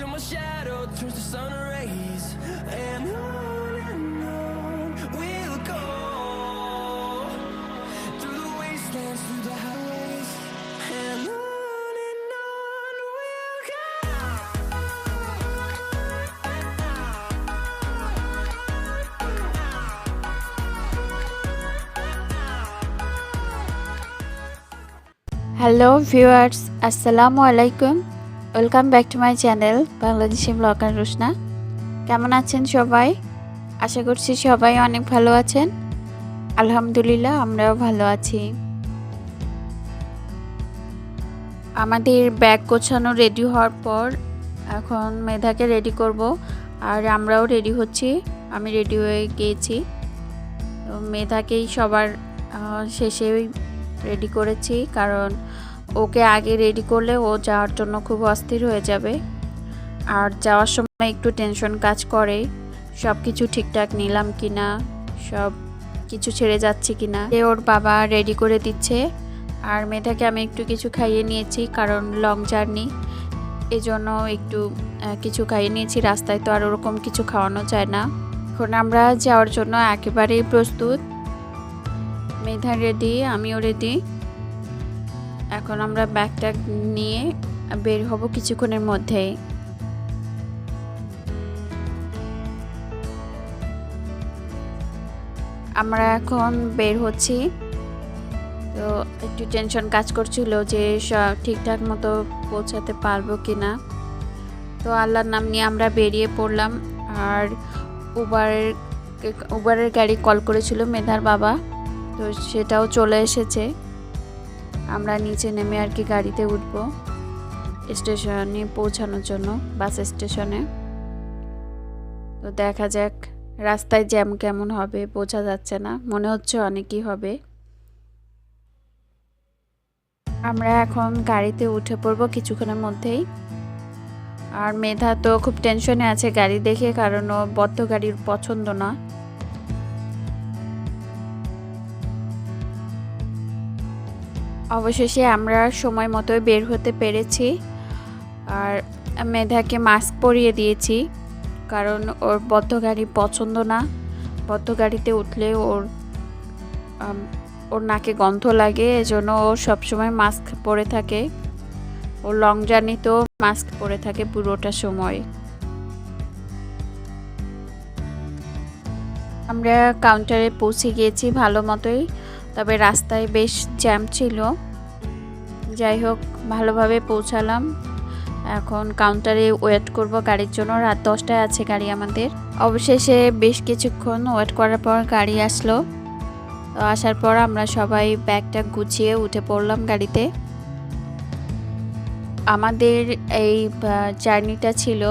till my shadow turns to sun rays. And on and on we'll go through the wastelands, through the highways, and on and on we'll hello viewers আসসালামু আলাইকুম Welcome back to my channel Bangladeshi blogger Roshna কেমন আছেন সবাই? আশা করছি সবাই অনেক ভালো আছেন। আলহামদুলিল্লাহ, আমরাও ভালো আছি। আমাদের ব্যাগ গোছানো রেডি হওয়ার পর এখন মেধাকে রেডি করব। আর আমরাও রেডি হচ্ছি, আমি রেডি হয়ে গিয়েছি। মেধাকেই সবার শেষে রেডি করেছি, কারণ ওকে আগে রেডি করলে ও যাওয়ার জন্য খুব অস্থির হয়ে যাবে। আর যাওয়ার সময় একটু টেনশন কাজ করে সব কিছু ঠিকঠাক নিলাম কি না সব কিছু ছেড়ে যাচ্ছে কি না ওর বাবা রেডি করে দিচ্ছে, আর মেধাকে আমি একটু কিছু খাইয়ে নিয়েছি কারণ লং জার্নি এই জন্য একটু কিছু খাইয়ে নিয়েছি, রাস্তায় তো আর ওরকম কিছু খাওয়ানো যায় না। এখন আমরা যাওয়ার জন্য একেবারেই প্রস্তুত। মেধা রেডি আমিও রেডি এখন আমরা ব্যাগটা নিয়ে বের হব কিছুক্ষণের মধ্যেই। আমরা এখন বের হচ্ছি। তো একটু টেনশন কাজ করছিল যে সব ঠিকঠাক মতো পৌঁছাতে পারব কি না তো আল্লাহর নাম নিয়ে আমরা বেরিয়ে পড়লাম। আর উবারের উবারের গাড়ি কল করেছিল মেধার বাবা। তো সেটাও চলে এসেছে। আমরা নিচে নেমে আর কি গাড়িতে উঠব স্টেশনে পৌঁছানোর জন্য, বাস স্টেশনে। তো দেখা যাক রাস্তায় জ্যাম কেমন হবে, বোঝা যাচ্ছে না, মনে হচ্ছে অনেকই হবে। আমরা এখন গাড়িতে উঠে পড়ব কিছুক্ষণের মধ্যেই। আর মেধা তো খুব টেনশনে আছে গাড়ি দেখে, কারণ ও বদ্ধ গাড়ির পছন্দ না। অবশেষে আমরা সময় মতো বের হতে পেরেছি। আর মেধাকে মাস্ক পরিয়ে দিয়েছি, কারণ ওর বদ্ধ গাড়ি পছন্দ না। বদ্ধ গাড়িতে উঠলে ওর ওর নাকে গন্ধ লাগে, এজন্য ও সবসময় মাস্ক পরে থাকে। ও লং জার্নিতেও মাস্ক পরে থাকে পুরোটা সময়। আমরা কাউন্টারে পৌঁছে গিয়েছি ভালো মতোই। তবে রাস্তায় বেশ জ্যাম ছিল। যাই হোক, ভালোভাবে পৌঁছালাম। এখন কাউন্টারে ওয়েট করব গাড়ির জন্য। রাত দশটায় আছে গাড়ি আমাদের। অবশেষে বেশ কিছুক্ষণ ওয়েট করার পর গাড়ি আসলো। তো আসার পর আমরা সবাই ব্যাগটা গুছিয়ে উঠে পড়লাম গাড়িতে। আমাদের এই জার্নিটা ছিল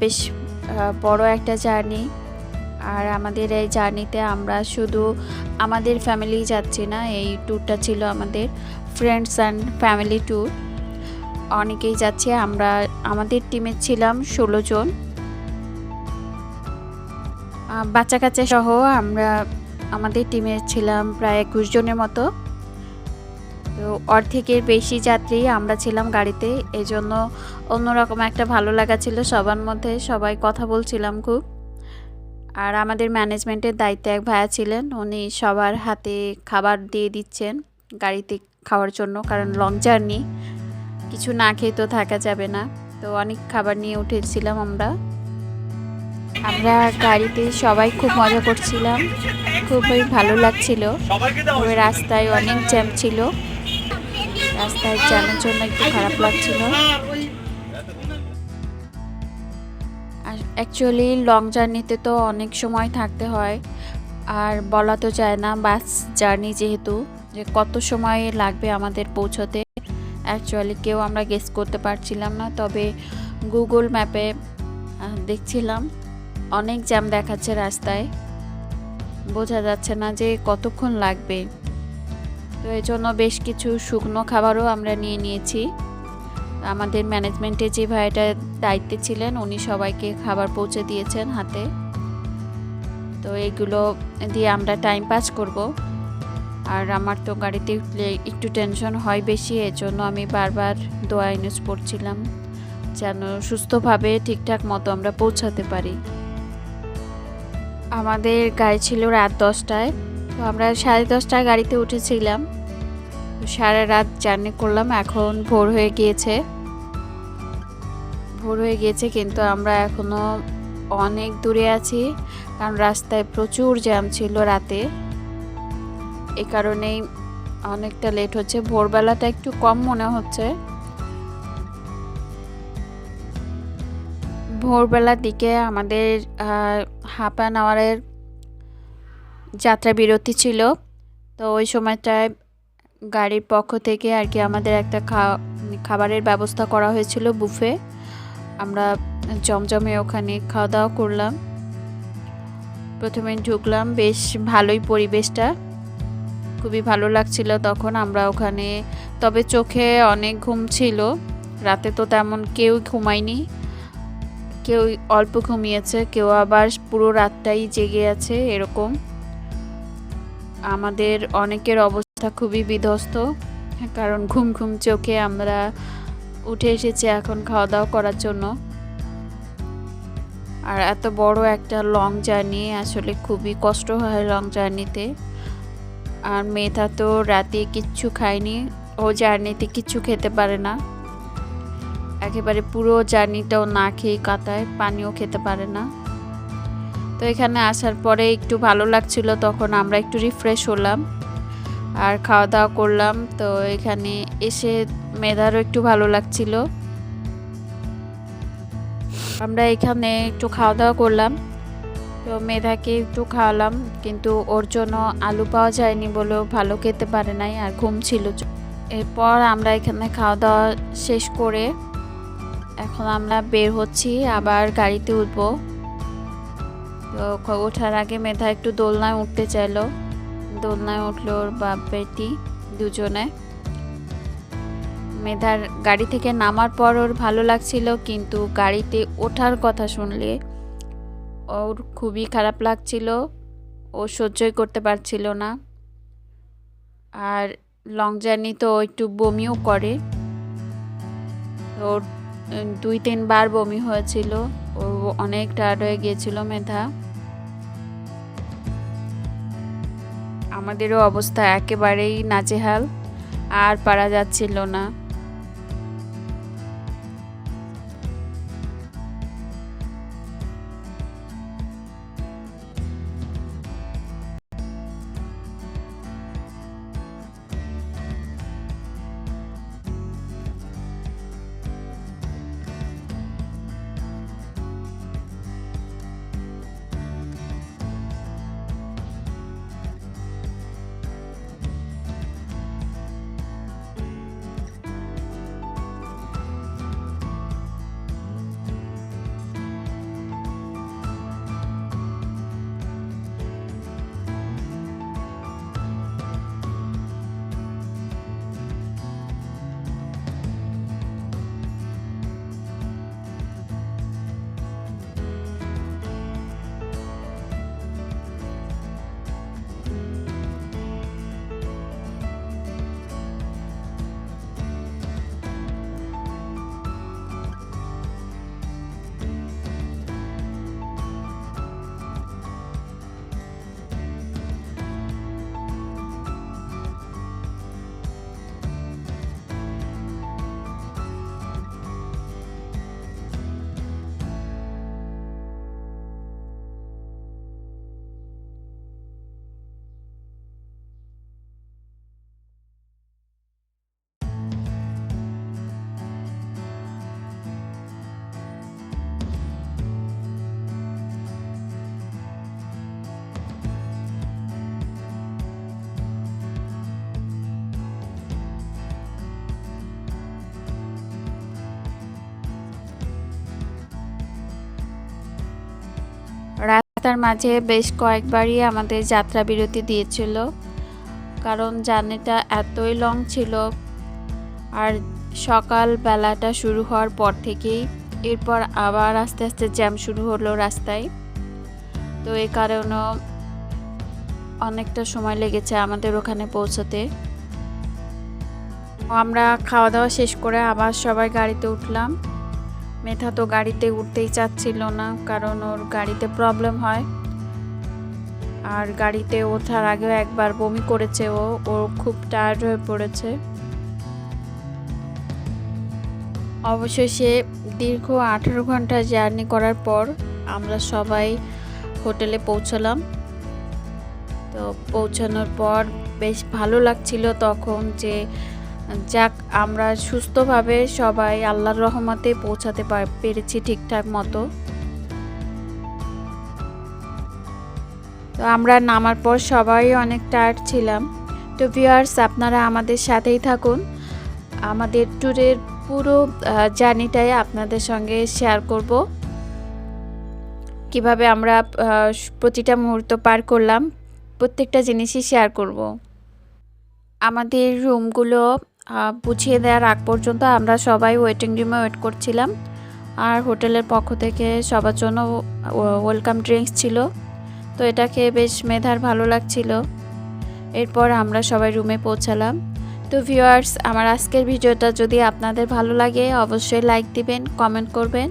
বেশ বড় একটা জার্নি আর আমাদের এই জার্নিতে আমরা শুধু আমাদের ফ্যামিলি যাচ্ছি না, এই ট্যুরটা ছিল আমাদের ফ্রেন্ডস অ্যান্ড ফ্যামিলি ট্যুর অনেকেই যাচ্ছে, আমরা, আমাদের টিমে ছিলাম ষোলো জন। বাচ্চা কাচ্চা সহ আমরা, আমাদের টিমে ছিলাম প্রায় একুশ জনের মতো। তো অর্ধেকের বেশি যাত্রী আমরা ছিলাম গাড়িতে, এজন্য অন্যরকম একটা ভালো লাগা ছিল সবার মধ্যে, সবাই কথা বলছিলাম খুব। আর আমাদের ম্যানেজমেন্টের দায়িত্বে এক ভাইয়া ছিলেন উনি সবার হাতে খাবার দিয়ে দিচ্ছেন গাড়িতে খাওয়ার জন্য কারণ লং জার্নি কিছু না খেয়ে তো থাকা যাবে না। তো অনেক খাবার নিয়ে উঠেছিলাম আমরা। আমরা গাড়িতে সবাই খুব মজা করছিলাম খুবই ভালো লাগছিল। তবে রাস্তায় অনেক জ্যাম ছিল। রাস্তায় জ্যামের জন্য একটু খারাপ লাগছিল। অ্যাকচুয়ালি লং জার্নিতে তো অনেক সময় থাকতে হয়। আর বলা তো যায় না বাস জার্নি যেহেতু, যে কত সময় লাগবে আমাদের পৌঁছতে। অ্যাকচুয়ালি কেউ আমরা গেস করতে পারছিলাম না, তবে গুগল ম্যাপে দেখছিলাম, অনেক জ্যাম দেখাচ্ছে রাস্তায়। বোঝা যাচ্ছে না যে কতক্ষণ লাগবে। তো এই জন্য বেশ কিছু শুকনো খাবারও আমরা নিয়ে নিয়েছি। আমাদের ম্যানেজমেন্টে যে ভাইটা দায়িত্বে ছিলেন, উনি সবাইকে খাবার পৌঁছে দিয়েছেন হাতে। তো এগুলো দিয়ে আমরা টাইম পাস করব। আর আমার তো গাড়িতে উঠলে একটু টেনশন হয় বেশি এর জন্য আমি বারবার দোয়া ইউজ পড়ছিলাম যেন সুস্থভাবে ঠিকঠাক মতো আমরা পৌঁছাতে পারি। আমাদের গাড়ি ছিল রাত দশটায়, তো আমরা সাড়ে দশটায় গাড়িতে উঠেছিলাম। সারা রাত জার্নি করলাম, এখন ভোর হয়ে গিয়েছে। ভোর হয়ে গিয়েছে কিন্তু আমরা এখনও অনেক দূরে আছি, কারণ রাস্তায় প্রচুর জ্যাম ছিল রাতে। এই কারণেই অনেকটা লেট হচ্ছে। ভোরবেলাটা একটু কম মনে হচ্ছে। ভোরবেলার দিকে আমাদের হাফ অ্যান আওয়ারের যাত্রা বিরতি ছিল। তো ওই সময়টায় গাড়ির পক্ষ থেকে আর কি আমাদের একটা খাবারের ব্যবস্থা করা হয়েছিল বুফে। আমরা জমজমে ওখানে খাওয়া দাওয়া করলাম। প্রথমে ঢুকলাম, বেশ ভালোই পরিবেশটা। খুবই ভালো লাগছিল তখন আমরা ওখানে, তবে চোখে অনেক ঘুম ছিল। রাতে তো তেমন কেউ ঘুমায়নি। কেউ অল্প ঘুমিয়েছে, কেউ আবার পুরো রাতটাই জেগে আছে এরকম। আমাদের অনেকের অবস্থা খুবই বিধ্বস্ত, কারণ ঘুম ঘুম চোখে আমরা উঠে এসেছি এখন খাওয়া দাওয়া করার জন্য। আর এত বড় একটা লং জার্নি আসলে খুবই কষ্ট হয় লং জার্নিতে আর মেয়েটা তো রাতে কিচ্ছু খায়নি, ও জার্নিতে কিচ্ছু খেতে পারে না। একেবারে পুরো জার্নিটাও না খেয়ে কাটায়, পানিও খেতে পারে না। তো এখানে আসার পরে একটু ভালো লাগছিল, তখন আমরা একটু রিফ্রেশ হলাম। আর খাওয়া দাওয়া করলাম। তো এখানে এসে মেধারও একটু ভালো লাগছিল। আমরা এখানে একটু খাওয়া দাওয়া করলাম। তো মেধাকে একটু খাওয়ালাম, কিন্তু ওর জন্য আলু পাওয়া যায়নি বলেও ভালো খেতে পারে নাই আর ঘুম ছিল। এরপর আমরা এখানে খাওয়া দাওয়া শেষ করে এখন আমরা বের হচ্ছি, আবার গাড়িতে উঠবো। তো ওঠার আগে মেধা একটু দোলনায় উঠতে চাইলো। দোলনায় উঠল ওর বাপ বেটি দুজনে। মেধার গাড়ি থেকে নামার পর ওর ভালো লাগছিল, কিন্তু গাড়িতে ওঠার কথা শুনলে ওর খুবই খারাপ লাগছিল। ও সহ্যই করতে পারছিল না। আর লং জার্নি তো একটু বমিও করে। ওর দুই তিনবার বমি হয়েছিল। ও অনেক টায়ার্ড হয়ে গিয়েছিল মেধা। আমাদেরও অবস্থা একেবারেই নাজেহাল আর পারা যাচ্ছিল না। রাস্তার মাঝে বেশ কয়েকবারই আমাদের যাত্রা বিরতি দিয়েছিল। কারণ জার্নিটা এতই লং ছিল। আর সকাল বেলাটা শুরু হওয়ার পর থেকেই এরপর আবার আস্তে আস্তে জ্যাম শুরু হলো রাস্তায়। তো এ কারণেও অনেকটা সময় লেগেছে আমাদের ওখানে পৌঁছতে। আমরা খাওয়া দাওয়া শেষ করে আবার সবাই গাড়িতে উঠলাম। মেথা তো গাড়িতে উঠতেই চাচ্ছিল না, কারণ ওর গাড়িতে প্রবলেম হয়। আর গাড়িতে ওঠার আগেও একবার বমি করেছে ও ও খুব টায়ার্ড হয়ে পড়েছে। অবশেষে দীর্ঘ আঠেরো ঘণ্টা জার্নি করার পর আমরা সবাই হোটেলে পৌঁছলাম। তো পৌঁছানোর পর বেশ ভালো লাগছিল তখন যে যাক, আমরা সুস্থভাবে সবাই আল্লাহর রহমতে পৌঁছাতে পার- পেরেছি ঠিকঠাক মতো। তো আমরা নামার পর সবাই অনেক টায়ার্ড ছিলাম। তো ভিউয়ার্স আপনারা আমাদের সাথেই থাকুন। আমাদের ট্যুরের পুরো জার্নিটাই আপনাদের সঙ্গে শেয়ার করব। কীভাবে আমরা প্রতিটা মুহূর্ত পার করলাম, প্রত্যেকটা জিনিসই শেয়ার করব। আমাদের রুমগুলো বুঝিয়ে দেওয়ার আগ পর্যন্ত আমরা সবাই ওয়েটিং রুমে ওয়েট করছিলাম। আর হোটেলের পক্ষ থেকে সবার জন্য ওয়েলকাম ড্রিঙ্কস ছিল। তো এটা খেয়ে বেশ মেধার ভালো লাগছিল। এরপর আমরা সবাই রুমে পৌঁছালাম। তো ভিউয়ার্স আমার আজকের ভিডিওটা যদি আপনাদের ভালো লাগে, অবশ্যই লাইক দিবেন কমেন্ট করবেন।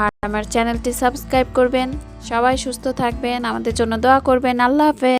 আর আমার চ্যানেলটি সাবস্ক্রাইব করবেন। সবাই সুস্থ থাকবেন, আমাদের জন্য দোয়া করবেন। আল্লাহ হাফেজ।